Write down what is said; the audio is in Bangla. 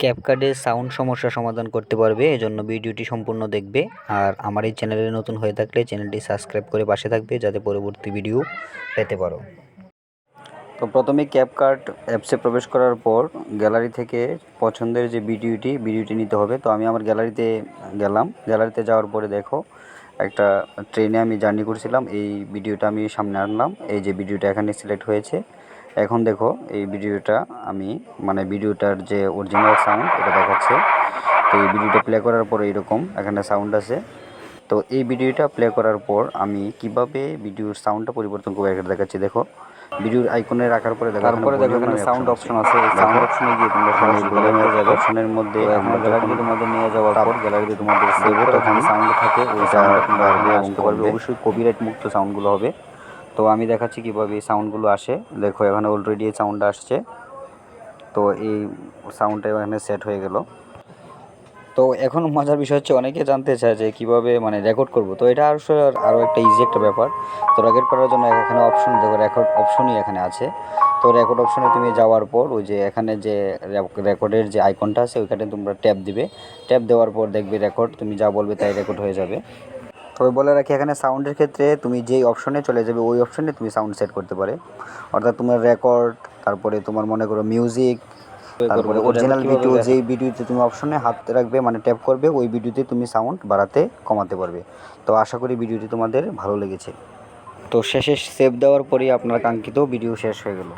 ক্যাপকার্ডের সাউন্ড সমস্যা সমাধান করতে পারবে, এজন্য ভিডিওটি সম্পূর্ণ দেখবে। আর আমার এই চ্যানেলে নতুন হয়ে থাকলে চ্যানেলটি সাবস্ক্রাইব করে পাশে থাকবে, যাতে পরবর্তী ভিডিও পেতে পারো। তো প্রথমে ক্যাপকার্ড অ্যাপসে প্রবেশ করার পর গ্যালারি থেকে পছন্দের যে ভিডিওটি ভিডিওটি নিতে হবে। তো আমি আমার গ্যালারিতে গেলাম। গ্যালারিতে যাওয়ার পরে দেখো একটা ট্রেনে আমি জার্নি করছিলাম। এই ভিডিওটা আমি সামনে আনলাম। এই যে ভিডিওটা এখানে সিলেক্ট হয়েছে। এখন দেখো, এই ভিডিওটা আমি মানে ভিডিওটার যে অরিজিনাল সাউন্ড এটা দেখাচ্ছে। তো এই ভিডিওটা প্লে করার পর এরকম এখানে সাউন্ড আছে। তো এই ভিডিওটা প্লে করার পর আমি কীভাবে ভিডিওর সাউন্ডটা পরিবর্তন করব এটা দেখাচ্ছি। দেখো ভিডিওর আইকনে রাখার পরে দেখো তারপরে দেখো এখানে সাউন্ড অপশন আছে এই সাউন্ড অপশনে গিয়ে তোমরা সরাসরি ভলিউমে যাবে অপশনের মধ্যে আমরা গ্যালারিতে তোমাদের নিয়ে যাওয়ার পর গ্যালারিতে তোমাদের সেভ তখন সাউন্ড থাকে ওই সাউন্ডটা তোমরা আসতে পারবে অবশ্যই কপিরাইট মুক্ত সাউন্ডগুলো হবে। তো আমি দেখাচ্ছি কীভাবে এই সাউন্ডগুলো আসে। দেখো এখানে অলরেডি এই সাউন্ডটা আসছে। তো এই সাউন্ডটা এখানে সেট হয়ে গেল। তো এখন মজার বিষয় হচ্ছে অনেকে জানতে চায় যে কীভাবে মানে রেকর্ড করব। তো এটা আসলে আরও একটা ইজি একটা ব্যাপার। তো রেকর্ড করার জন্য এখানে অপশন দেখো রেকর্ড অপশনই এখানে আছে। তো রেকর্ড অপশনে তুমি যাওয়ার পর ওই যে এখানে যে রেকর্ডের যে আইকনটা আছে, ওইখানে তোমরা ট্যাপ দিবে। ট্যাপ দেওয়ার পর দেখবে রেকর্ড তুমি যা বলবে তাই রেকর্ড হয়ে যাবে। তবে বলে রাখি, এখানে সাউন্ডের ক্ষেত্রে তুমি যেই অপশনে চলে যাবে, ওই অপশনে তুমি সাউন্ড সেট করতে পারে। অর্থাৎ তোমার রেকর্ড তারপরে তোমার মনে করো মিউজিক তারপরে অরিজিনাল ভিডিও যেই ভিডিওতে তুমি অপশনে হাত রাখবে মানে ট্যাপ করবে ওই ভিডিওতে তুমি সাউন্ড বাড়াতে কমাতে পারবে। তো আশা করি ভিডিওটি তোমাদের ভালো লেগেছে। তো শেষে সেভ দেওয়ার পরেই আপনার কাঙ্ক্ষিত ভিডিও শেষ হয়ে গেল।